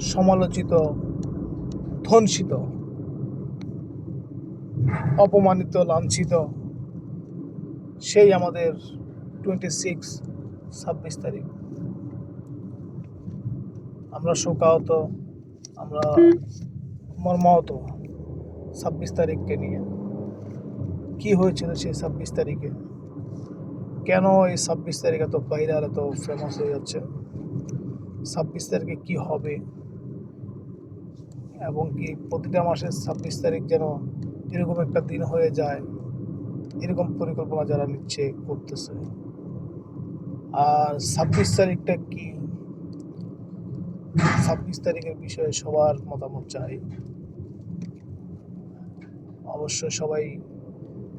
সমালোচিত ধ্বংসিত অপমানিত, লাঞ্ছিত, সেই আমাদের টোয়েন্টি সিক্স ছাব্বিশ তারিখ। আমরা শোকাহত, আমরা মর্মাহত ছাব্বিশ তারিখকে নিয়ে। কি হয়েছিল সেই ছাব্বিশ তারিখে? কেন এই ছাব্বিশ তারিখ এত ভাইরাল এত ফেমাস হয়ে যাচ্ছে? ছাব্বিশ তারিখে কি হবে? এবং কি প্রতিটা মাসের ছাব্বিশ তারিখ যেন এরকম একটা দিন হয়ে যায়, এরকম পরিকল্পনা যারা নিচ্ছে, করতেছে। আর ছাব্বিশ তারিখটা কি? ছাব্বিশ তারিখের বিষয়ে সবার মতামত চাই। অবশ্য সবাই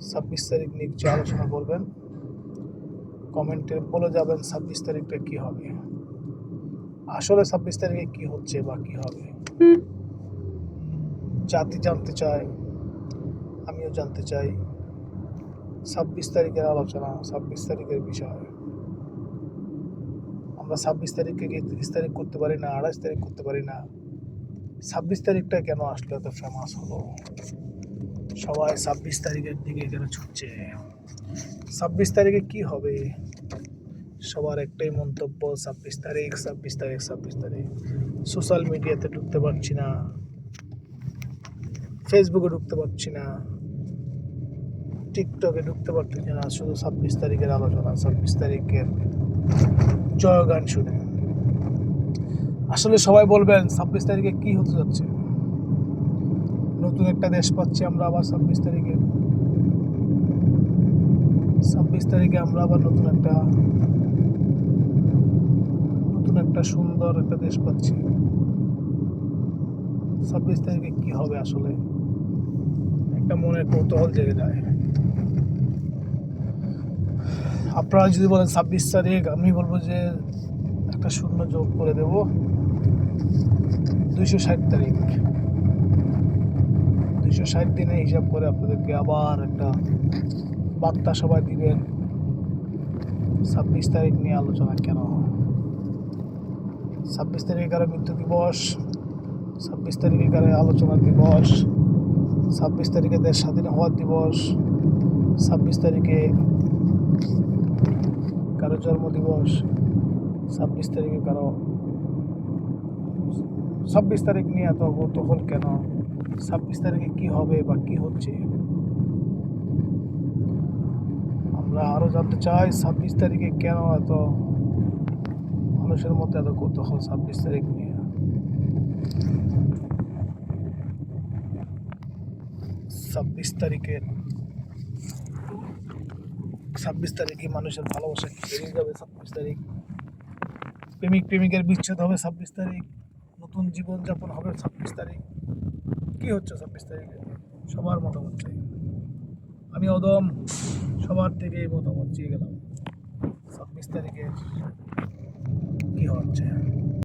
ছাব্বিশ তারিখ নিয়ে কিছু আলোচনা করবেন। কমেন্টে বলে যাবেন ছাব্বিশ তারিখটা কি হবে। আসলে ছাব্বিশ তারিখে কি হচ্ছে বা কি হবে? জাতি জানতে চায়, আমিও জানতে চাই। ছাব্বিশ তারিখের আলোচনা, ছাব্বিশ তারিখের বিষয়। আমরা ছাব্বিশ তারিখকে তিরিশ তারিখ করতে পারি না, আঠাশ তারিখ করতে পারি না? ছাব্বিশ তারিখটা কেন আসলে, এত ফেমাস হলো? সবাই ছাব্বিশ তারিখের দিকে কেন ছুটছে? ছাব্বিশ তারিখে কি হবে? সবার একটাই মন্তব্য, ছাব্বিশ তারিখ ছাব্বিশ তারিখ ছাব্বিশ তারিখ। সোশ্যাল মিডিয়াতে ঢুকতে পারছি না। ফেসবুকে ঢুকতে পারছি না। টিকটকে ঢুকতে পারতেছি না। শুধু ছাব্বিশ তারিখের আলোচনা, ছাব্বিশ তারিখের জয়গান শুনে। আসলে সবাই বলবেন, ছাব্বিশ তারিখে কি হতে যাচ্ছে? নতুন একটা দেশ পাচ্ছি আমরা আবার ছাব্বিশ তারিখে। ছাব্বিশ তারিখে আমরা আবার নতুন একটা নতুন একটা সুন্দর একটা দেশ পাচ্ছি। ছাব্বিশ তারিখে কি হবে আসলে? একটা মনের কৌতূহল জেগে যায়। আপনারা যদি বলেন ছাব্বিশ তারিখ, আমি বলব যে একটা শূন্য যোগ করে দেব। দুইশো ষাট তারিখ। দুইশো ষাট দিনে হিসাব করে আপনাদেরকে আবার একটা বার্তা সবাই দিবেন, ছাব্বিশ তারিখ নিয়ে আলোচনা কেন? ছাব্বিশ তারিখে কারও মৃত্যু দিবস, ছাব্বিশ তারিখে কারও আলোচনা দিবস ছাব্বিশ তারিখে দেশ স্বাধীন হওয়ার দিবস, ছাব্বিশ তারিখে কারও জন্মদিবস, ছাব্বিশ তারিখে কারও, ছাব্বিশ তারিখ নিয়ে এত কৌতূহল কেন? ছাব্বিশ তারিখে কি হবে বা কি হচ্ছে? আমরা আরও জানতে চাই, ছাব্বিশ তারিখে কেন এত মানুষের মধ্যে এত কৌতূহল ছাব্বিশ তারিখ নিয়ে? ছাব্বিশ তারিখের ছাব্বিশ তারিখে মানুষের ভালোবাসা বেরিয়ে যাবে ছাব্বিশ তারিখ? প্রেমিক, প্রেমিকের বিচ্ছেদ হবে ছাব্বিশ তারিখ। নতুন জীবনযাপন হবে ছাব্বিশ তারিখ। কি হচ্ছে ছাব্বিশ তারিখে? সবার মতামত চাই। আমি অদম, সবার থেকে মতামত চেয়ে গেলাম। ছাব্বিশ তারিখে কি হচ্ছে?